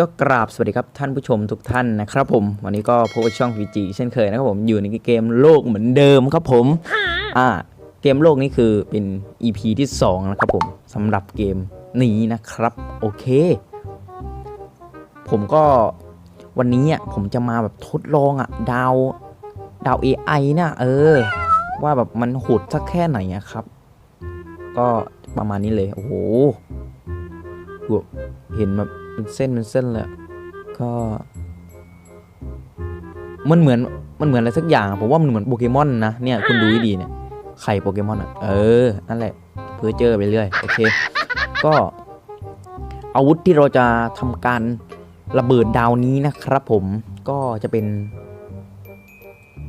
ก็กราบสวัสดีครับท่านผู้ชมทุกท่านนะครับผม วันนี้ก็พบช่อง VG เช่นเคยนะครับผมอยู่ในเกมโลกเหมือนเดิมครับผมอ่าเกมโลกนี้คือเป็น EP ที่ 2 นะครับผมสำหรับเกมนี้นะครับ โอเค ผมก็วันนี้อะผมจะมาแบบทดลองอะดาวดาว AI น่ะเออ ว่าแบบมันโหดสักแค่ไหนอะครับ ก็ประมาณนี้เลย โอ้โหเห็นแบบ เป็นเส้นเป็นเส้นเลยก็มันเหมือนมันเหมือนอะไรสักอย่างผมว่ามันเหมือนโปเกมอนนะเนี่ยคุณดูให้ดีเนี่ยไข่โปเกมอนอะเออนั่นแหละเพื่อเจอไปเรื่อยโอเค ก็อาวุธที่เราจะทำการระเบิดดาวนี้นะครับผมก็จะเป็น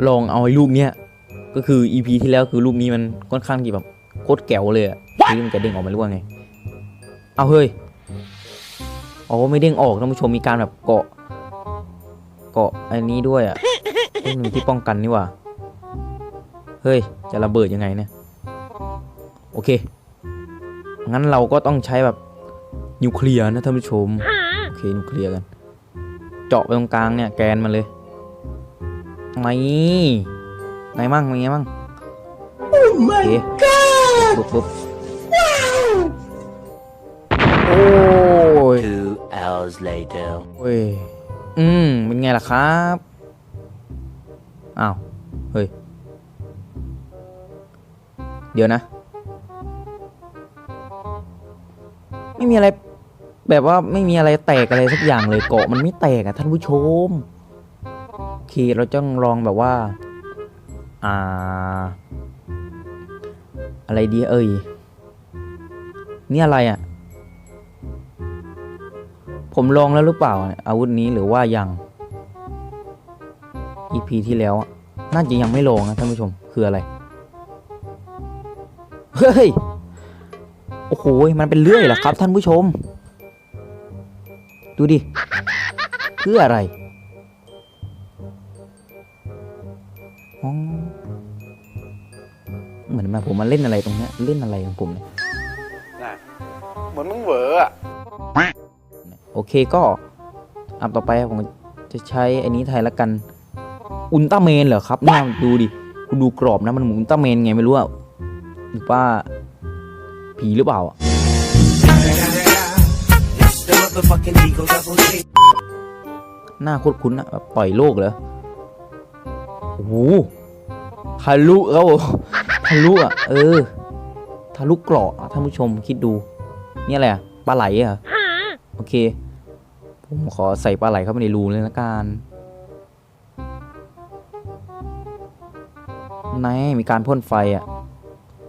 ลองเอาไอ้ลูกเนี้ยก็คือ EP ที่แล้วคือลูกนี้มันค่อนข้างที่แบบโคตรแก๋วเลยอะที่มันจะเด้งออกมาหรือว่าไง เอาเฮ้ย อ๋อไม่เด้งออกท่านผู้ชมมีการแบบเกาะ เกาะอันนี้ด้วยอะเอ้ยมันมีที่ป้องกันนี่ว่าเฮ้ย จะระเบิดยังไงเนี่ย โอเค งั้นเราก็ต้องใช้แบบนิวเคลียร์นะท่านผู้ชม โอเคนิวเคลียร์กัน เจาะไปตรงกลางเนี่ยแกนมันเลยไม่ไงมั่งไงมั่งโอเคปุ๊บปุ๊บโอ้ hours later. โอ้ย อืม เป็นไงล่ะครับ อ้าว เฮ้ย เดี๋ยวนะ ไม่มีอะไร แบบว่าไม่มีอะไรแตกอะไรสักอย่างเลยเกาะมันไม่แตกอะท่านผู้ชมโอเคเราต้องลองแบบว่า อ่า อะไรดีเอ่ย นี่อะไรอะ่ะ ผมลองแล้วหรือเปล่าเนี่ยอาวุธนี้หรือว่ายัง EP ที่แล้ว น่าจะยังไม่ลองนะท่านผู้ชมคืออะไร เฮ้ย โอ้โห มันเป็นเลื่อยเหรอครับ ท่านผู้ชม ดูดิเพื่ออะไรอ๋อเหมือนมาผมมาเล่นอะไรตรงเนี้ยเล่นอะไรของผมเนี่ยเหมือนมึงเหวออะ โอเคก็อันต่อไปผมจะใช้อันนี้ไทยละกันอุลตร้าแมนเหรอครับเนี่ยดูดิคุณดูกรอบนะมันเหมือนอุลตร้าแมนไงไม่รู้อะหรือว่าผีหรือเปล่าอะหน้าโคตรคุ้นอะแบบปล่อยโลกเหรอโอ้โหทะลุแล้วทะลุอะเออทะลุกรอะท่านผู้ชมคิดดู นี่อะไรอะปลาไหลเหรอะ โอเค ผมขอใส่ปลาไหลเข้าไปในรูเลยละกันไหนมีการพ่นไฟอะ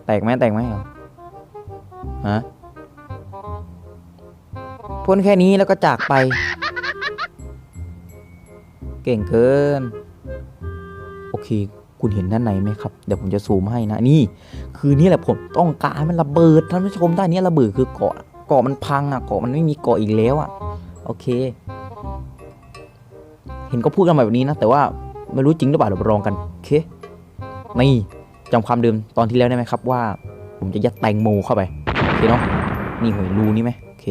แตกไหมแตกไหมเหรอฮะพ่นแค่นี้แล้วก็จากไป เก่งเกิน โอเค คุณเห็นด้านในไหมครับ เดี๋ยวผมจะซูมให้นะ นี่ คือนี่แหละผมต้องการมันระเบิดท่านผู้ชมด้านนี้ระเบิดคือเกาะ เกาะมันพังอะเกาะมันไม่มีเกาะอีกแล้วอะ โอเค เห็นก็พูดกันแบบนี้นะ แต่ว่าไม่รู้จริงหรือเปล่าเดี๋ยวลองกัน โอเค นี่จำความเดิมตอนที่แล้วได้ไหมครับว่า ผมจะยัดแตงโมเข้าไป โอเคเนาะ นี่หวยรูนี่ไหมโอเค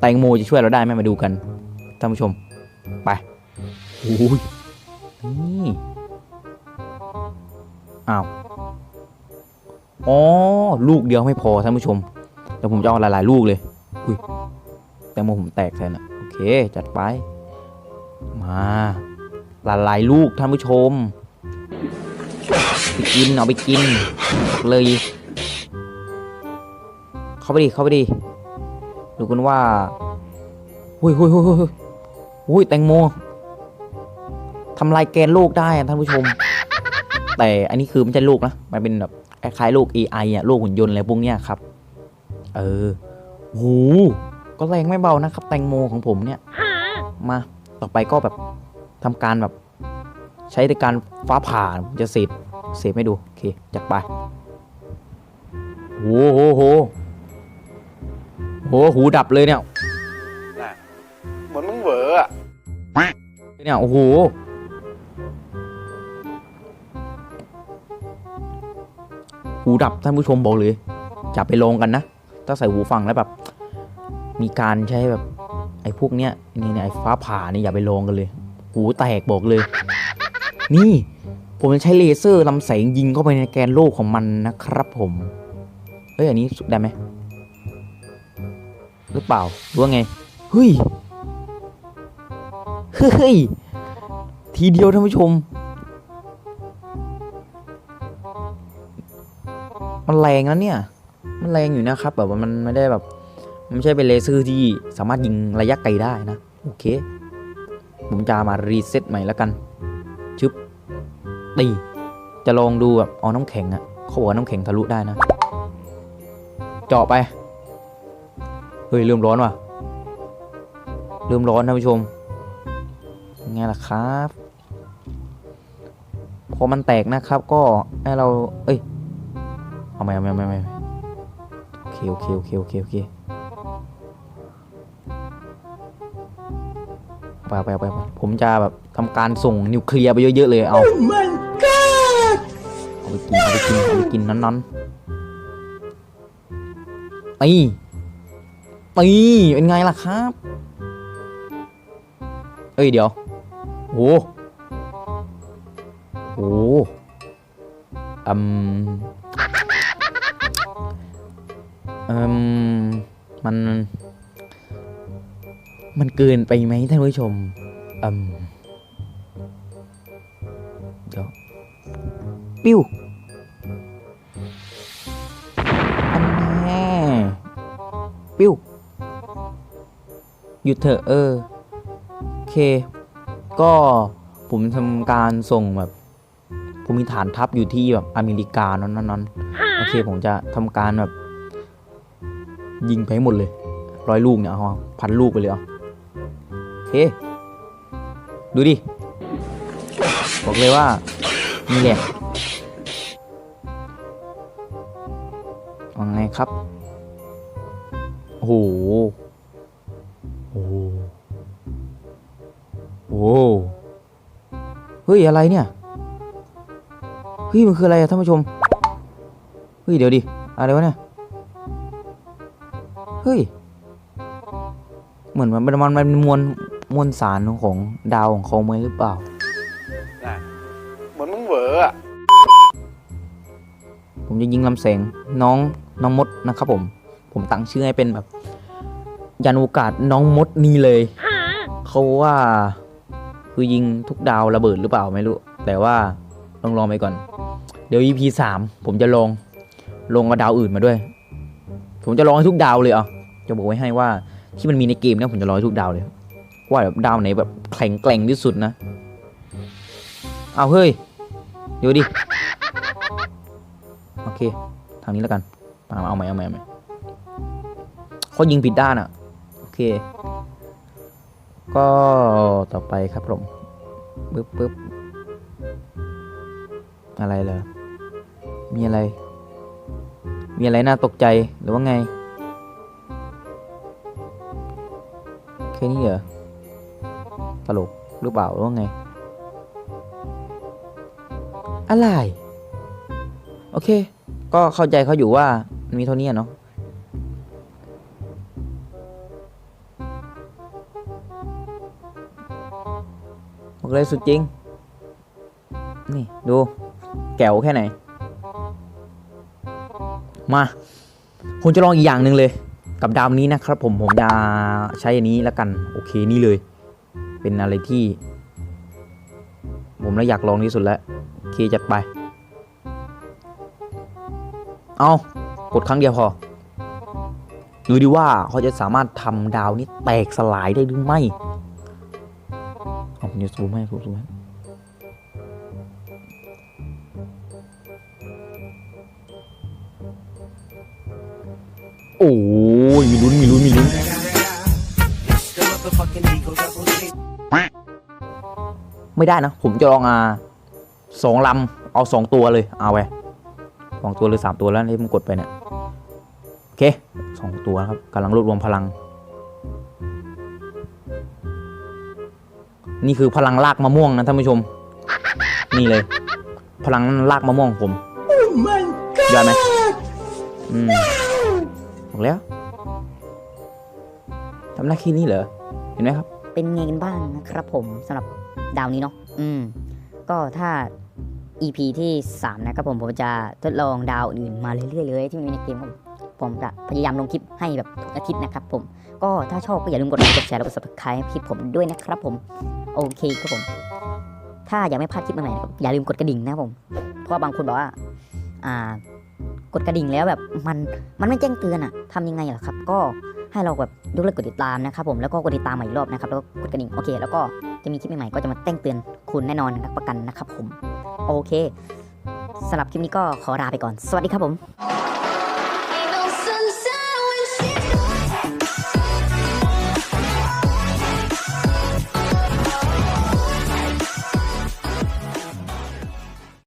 แตงโมจะช่วยเราได้ไหมมาดูกัน ท่านผู้ชม ไปโอ้ยนี่ อ้าว อ๋อ ลูกเดียวไม่พอท่านผู้ชมแต่ผมจะเอาหลาย ๆ ลูกเลยอุ้ยแตงโมผมแตกแทนอะโอเค จัดไป มาหลาย ๆ ลูกท่านผู้ชมไปกินเอาไปกิน เลย เข้าไปดิเข้าไปดิดูกันว่าหุยหุยหุยหุยหุยแตงโมทำลายแกนโลกได้ท่านผู้ชม แต่อันนี้คือไม่ใช่ลูกนะ มันเป็นแบบ คล้ายๆลูก AI อะลูกหุ่นยนต์อะไรพวกเนี้ยครับ เออโหก็แรงไม่เบานะครับ แตงโมของผมเนี่ย มาต่อไปก็แบบทำการแบบ ใช้ในการฟ้าผ่าผมจะเสพเสพให้ดู โอเคจัดไปโหโหโหโหหูดับเลยเนี่ยน่ะเหมือนมึงเหวออะเนี่ยโอ้โห หูดับท่านผู้ชมบอกเลยจับไปลองกันนะถ้าใส่หูฟังแล้วแบบ มีการใช้แบบไอ้พวกเนี้ยนี่เนี่ยไอ้ฟ้าผ่านี่อย่าไปลองกันเลย หูแตกบอกเลย นี่ ผมจะใช้เลเซอร์ลำแสงยิงเข้าไปในแกนโลกของมันนะครับผมเอ้ยอันนี้สุดได้ไหมหรือเปล่าหรือว่าไงเฮ้ยเฮ้ยทีเดียวท่านผู้ชม มันแรงนะเนี่ย มันแรงอยู่นะครับ แบบว่ามันไม่ได้แบบมันไม่ใช่เป็นเลเซอร์ที่สามารถยิงระยะไกลได้นะ โอเค ผมจะมารีเซ็ตใหม่แล้วกัน ชึบตีจะลองดูแบบเอาน้ำแข็งอะ่ะเขาบอกว่าน้ำแข็งทะลุได้นะ เจาะไป เฮ้ยเริ่มร้อนว่ะ เริ่มร้อนท่านผู้ชมไงล่ะครับ พอมันแตกนะครับ ก็ให้เรา เอ้ย เอาไม่เอาไม่เอาไม่ไม่โอเคโอเคโอเคโอเคโอเคไปไปไปไปผมจะแบบทำการส่งนิวเคลียร์ไปเยอะๆเลยเอาเอาไปกินเอาไปกินเอาไปกินนั้นๆตีตีเป็นไงล่ะครับ เอ้ยเดี๋ยวโอ้โหอืม อืมมัน มันเกินไปไหมท่านผู้ชมอืมเดี๋ยวปิ้วอันแน่ปิ้วหยุดเถอะเออ โอเค ก็ผมทำการส่งแบบ ผมมีฐานทัพอยู่ที่แบบอเมริกานั้นนั้นนั้นโอเค ผมจะทำการแบบ ยิงไปให้หมดเลยร้อยลูกเนี่ยเอาพันลูกไปเลยเอาโอเค ดูดิ บอกเลยว่า นี่แหละว่าไงครับ โอ้โห โอ้โหโอ้โหเฮ้ย อะไรเนี่ย เฮ้ย มันคืออะไรอะท่านผู้ชม เฮ้ย เดี๋ยวดิ อะไรวะเนี่ย เฮ้ย เหมือนมันมันมันมันเป็นมวลมวลสารของดาวของเขาไหมหรือเปล่าน่ะเหมือนมึงเหวออะผมจะยิงลำแสงน้องน้องมดนะครับผม ผมตั้งชื่อให้เป็นแบบ ยานอวกาศน้องมดนี่เลย เขาว่าคือยิงทุกดาวระเบิดหรือเปล่าไม่รู้ แต่ว่าลองลองไปก่อน เดี๋ยว EP สามผมจะลองลงกับดาวอื่นมาด้วย ผมจะลองให้ทุกดาวเลยอะจะบอกไว้ให้ว่าที่มันมีในเกมเนี่ยผมจะลองให้ทุกดาวเลย ว่าแบบดาวไหนแบบแข็งแกร่งที่สุดนะ เอาเฮ้ย เดี๋ยวดิ โอเค ทางนี้แล้วกันมาเอาใหม่เอาใหม่เอาใหม่เขายิงผิดด้านอะ โอเค ก็ต่อไปครับผมปึ๊บปึ๊บอะไรเหรอมีอะไร มีอะไรน่าตกใจหรือว่าไง แค่นี้เหรอ ตลกหรือเปล่าหรือว่าไง อะไร โอเค ก็เข้าใจเขาอยู่ว่ามันมีเท่านี้เนาะบอกเลยสุดจริง นี่ ดู แก้วแค่ไหน มาผมจะลองอีกอย่างหนึ่งเลย กับดาวนี้นะครับ ผมผมจะใช้อันนี้แล้วกัน โอเคนี่เลย เป็นอะไรที่ ผมแล้วอยากลองที่สุดแล้วโอเคจัดไป เอากดครั้งเดียวพอดูดิว่าเขาจะสามารถทำดาวนี้แตกสลายได้หรือไม่เอาผมจะซูมให้ซูมซูมให้ ยมีลุ้นมีลุ้นมีลุ้นไม่ได้นะ ผมจะลองอ่าสองลำเอาสองตัวเลยเอาไปสองตัวหรือสามตัวแล้วที่ผมกดไปเนี่ยโอเคสองตัวครับกำลังรวบรวมพลัง นี่คือพลังลากมะม่วงนะท่านผู้ชม นี่เลย พลังลากมะม่วงผมยอดไหมอืมบอกแล้ว ทำได้แค่นี้เหรอ เห็นไหมครับ เป็นไงกันบ้างนะครับผมสำหรับดาวนี้เนาะอืม ก็ถ้า EP ที่ 3 นะครับผมผมจะทดลองดาวอื่นมาเรื่อยๆเลยที่มีในเกมผมผมจะพยายามลงคลิปให้แบบทุกอาทิตย์นะครับผม ก็ถ้าชอบก็อย่าลืมกดไลค์กดแชร์แล้วก็ subscribe ให้คลิปผมด้วยนะครับผม โอเคครับผม ถ้าอยากไม่พลาดคลิปใหม่ๆอย่าลืมกดกระดิ่งนะครับผม เพราะว่าบางคนบอกว่า อ่ากดกระดิ่งแล้วแบบมันมันไม่แจ้งเตือนอะทำยังไงล่ะครับ ก็ ให้เราแบบยกเลิกกดติดตามนะครับผมแล้วก็กดติดตามใหม่อีกรอบนะครับแล้วก็กดกระดิ่งโอเค แล้วก็จะมีคลิปใหม่ๆก็จะมาแจ้งเตือนคุณแน่นอนนักประกันนะครับผมโอเคสำหรับคลิปนี้ก็ขอลาไปก่อน สวัสดีครับผม